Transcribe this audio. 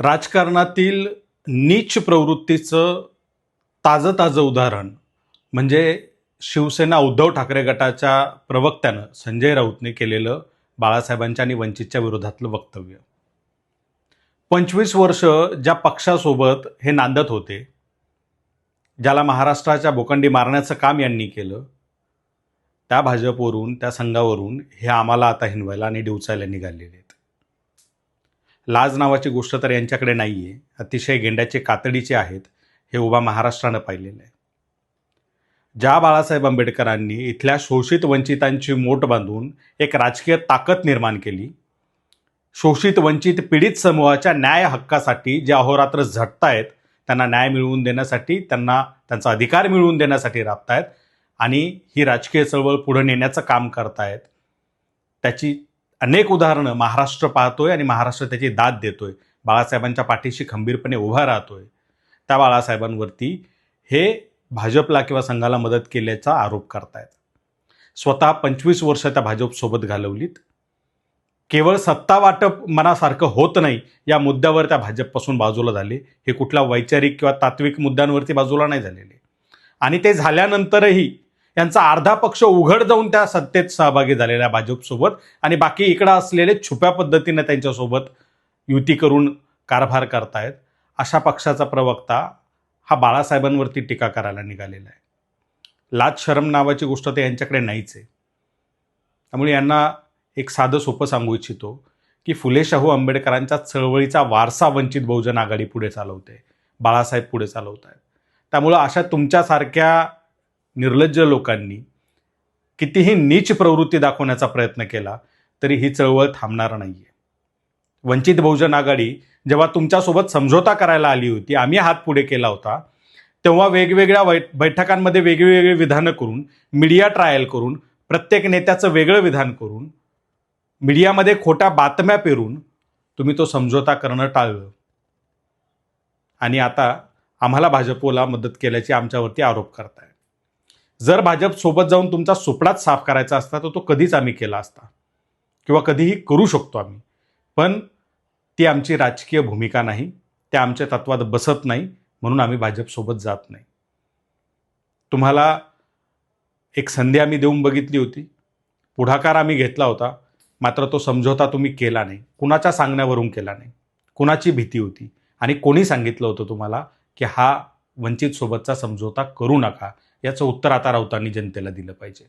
राजकारणातील नीच प्रवृत्तीचं ताजं ताजं उदाहरण म्हणजे शिवसेना उद्धव ठाकरे गटाच्या प्रवक्त्यानं संजय राऊतने केलेलं बाळासाहेबांच्या आणि वंचितच्या विरोधातलं वक्तव्य. पंचवीस वर्ष ज्या पक्षासोबत हे नांदत होते ज्याला महाराष्ट्राच्या बोकंडी मारण्याचं काम यांनी केलं त्या भाजपवरून त्या संघावरून हे आम्हाला आता हिनवायला आणि डिवचायला निघालेले आहेत. लाज नावाची गोष्ट तर यांच्याकडे नाही आहे अतिशय गेंड्याचे कातडीचे आहेत. हे उभा महाराष्ट्रानं पाहिलेलं आहे. ज्या बाळासाहेब आंबेडकरांनी इथल्या शोषित वंचितांची मोट बांधून एक राजकीय ताकद निर्माण केली शोषित वंचित पीडित समूहाच्या न्याय हक्कासाठी जे अहोरात्र झटतायत त्यांना न्याय मिळवून देण्यासाठी त्यांना त्यांचा अधिकार मिळवून देण्यासाठी राबतायत आणि ही राजकीय चळवळ पुढे नेण्याचं काम करतायत त्याची अनेक उदाहरणं महाराष्ट्र पाहतोय आणि महाराष्ट्र त्याची दाद देतोय. बाळासाहेबांच्या पाठीशी खंबीरपणे उभा राहतोय. त्या बाळासाहेबांवरती हे भाजपला किंवा संघाला मदत केल्याचा आरोप करतायत. स्वतः पंचवीस वर्ष त्या भाजपसोबत घालवलीत. केवळ सत्ता वाटप मनासारखं होत नाही या मुद्द्यावर त्या भाजपपासून बाजूला झाले. हे कुठल्या वैचारिक किंवा तात्विक मुद्द्यांवरती बाजूला नाही झालेले. आणि ते झाल्यानंतरही यांचा अर्धा पक्ष उघड जाऊन त्या सत्तेत सहभागी झालेल्या भाजपसोबत आणि बाकी इकडं असलेले छुप्या पद्धतीने त्यांच्यासोबत युती करून कारभार करतायत. अशा पक्षाचा प्रवक्ता हा बाळासाहेबांवरती टीका करायला निघालेला आहे. लाज शरम नावाची गोष्ट तर यांच्याकडे नाहीच आहे. त्यामुळे यांना एक साधं सोपं सांगू इच्छितो की फुले शाहू आंबेडकरांच्या चळवळीचा वारसा वंचित बहुजन आघाडी पुढे चालवते. बाळासाहेब पुढे चालवत आहेत त्यामुळं अशा तुमच्यासारख्या निर्लज्ज लोकांनी कितीही नीच प्रवृत्ती दाखवण्याचा प्रयत्न केला तरी ही चळवळ थांबणार नाही आहे वंचित बहुजन आघाडी जेव्हा तुमच्यासोबत समझोता करायला आली होती आम्ही हात पुढे केला होता तेव्हा वेगवेगळ्या वै बैठकांमध्ये वेगवेगळी विधानं करून मीडिया ट्रायल करून प्रत्येक नेत्याचं वेगळं विधान करून मीडियामध्ये खोट्या बातम्या पेरून तुम्ही तो समझोता करणं टाळलं. आणि आता आम्हाला भाजपला मदत केल्याची आमच्यावरती आरोप करताय जर भाजप सोबत जाऊन तुमचा सुपडाच साफ करायचा असता तर तो कधीच आम्ही केला असता. किंवा कधीही करू शकतो आम्ही. पण ती आमची राजकीय भूमिका नाही. त्या आमच्या तत्वात बसत नाही. म्हणून आम्ही भाजपसोबत जात नाही. तुम्हाला एक संधी आम्ही देऊन बघितली होती. पुढाकार आम्ही घेतला होता. मात्र तो समझोता तुम्ही केला नाही. कुणाच्या सांगण्यावरून केला नाही. कुणाची भीती होती? आणि कोणी सांगितलं होतं तुम्हाला की हा वंचित सोबतचा समझोता करू नका? याचं उत्तर आता राऊतांनी जनतेला दिलं पाहिजे.